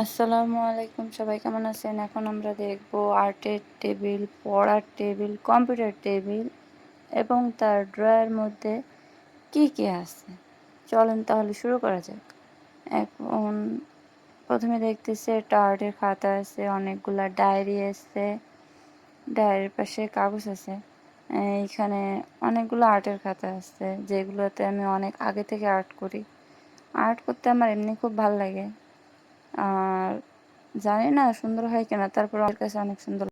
আসসালামু আলাইকুম, সবাই কেমন আছেন? এখন আমরা দেখব আর্টের টেবিল, পড়ার টেবিল, কম্পিউটার টেবিল এবং তার ড্রয়ের মধ্যে কি কি আছে। চলেন তাহলে শুরু করা যাক। এখন প্রথমে দেখতেছি একটা আর্টের খাতা আছে, অনেকগুলা ডায়েরি আছে, ডায়েরির পাশে কাগজ আছে। এইখানে অনেকগুলো আর্টের খাতা আছে, যেগুলোতে আমি অনেক আগে থেকে আর্ট করি। আর্ট করতে আমার এমনি খুব ভালো লাগে। আর জানি না সুন্দর হয় কিনা তারপর আমার কাছে অনেক সুন্দর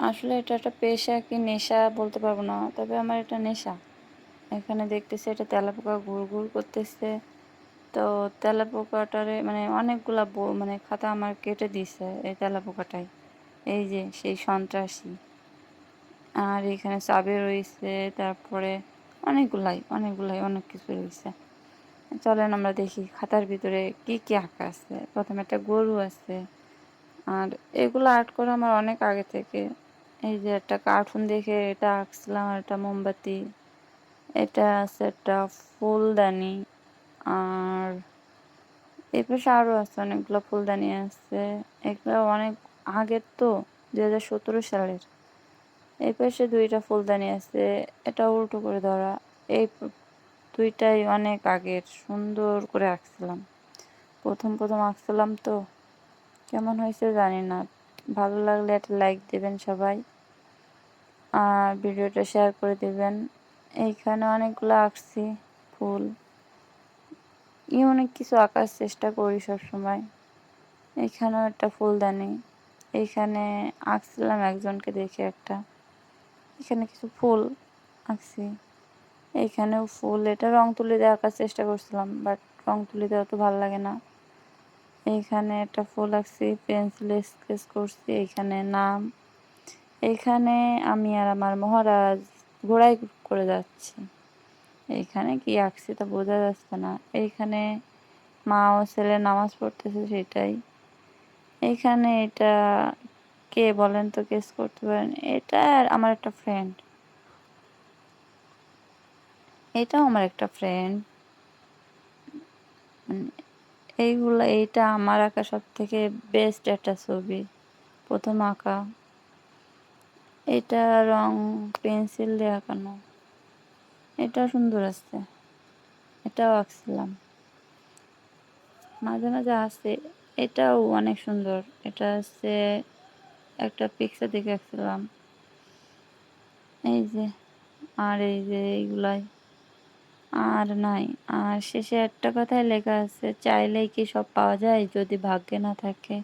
আসলে এটা একটা পেশা কি নেশা বলতে পারব না, তবে আমার এটা নেশা। এখানে দেখতেছি এটা তেলাপোকা ঘুর ঘুর করতেছে। তো তেলাপোকাটারে মানে অনেকগুলা মানে খাতা আমার কেটে দিছে এই তেলাপোকাটাই এই যে সেই সন্ত্রাসী। আর এখানে চাবি রয়েছে, তারপরে অনেকগুলাই অনেকগুলাই, অনেক কিছু রয়েছে। চলেন আমরা দেখি খাতার ভিতরে কি কি আঁকা আছে। প্রথমে একটা গরু আছে। আর এগুলো আর্ট করা আমার অনেক আগে থেকে। এই যে একটা কার্টুন দেখে এটা আঁকছিলাম, আর একটা মোমবাতি। এটা আছে একটা ফুলদানি। আর এই পাশে আরও আছে অনেকগুলো ফুলদানি আছে। এগুলো অনেক আগের তো দু হাজার সতেরো সালের। এই পাশে দুইটা ফুলদানি আছে। এটা উল্টো করে ধরা। এই দুইটাই অনেক আগের, সুন্দর করে আঁকছিলাম। প্রথম প্রথম আঁকছিলাম তো। কেমন হয়েছে জানি না। ভালো লাগলে একটা লাইক দেবেন সবাই। আর ভিডিওটা শেয়ার করে দেবেন। এইখানে অনেকগুলো আঁকছি, ফুল। ই অনেক কিছু আঁকার চেষ্টা করি সবসময়। এখানেও একটা ফুলদানি। এইখানে আঁকছিলাম একজনকে দেখে একটা। এখানে কিছু ফুল আঁকছি। এইখানেও ফুল, এটা রং তুলি দিয়ে আঁকার চেষ্টা করছিলাম বাট রং তুলি দেওয়া তো ভালো লাগে না। এইখানে একটা ফুল আঁকছি, পেন্সিল স্কেচ করছি এইখানে নাম এইখানে আমি আর আমার মহারাজ ঘোড়াই করে যাচ্ছি। এইখানে কি আঁকছি তা বোঝা যাচ্ছে না। এইখানে মা ও ছেলে নামাজ পড়তেছে সেটাই। এইখানে এটা কে বলেন তো কেস করতে পারেন, এটা আমার একটা ফ্রেন্ড এটাও আমার একটা ফ্রেন্ড এইগুলো, এইটা আমার আঁকা সব থেকে বেস্ট একটা ছবি। প্রথম আঁকা। এটা রং পেন্সিল দিয়ে আঁকানো। এটাও সুন্দর আছে। এটাও আঁকছিলাম। মাঝে মাঝে আছে। এটাও অনেক সুন্দর। এটা হচ্ছে একটা পিকচার দেখে আঁকছিলাম। এই যে, আর এই যে এইগুলাই। আর নাই। আর শেষে একটা কথায় লেখা আছে, চাইলেই কি সব পাওয়া যায় যদি ভাগ্যে না থাকে।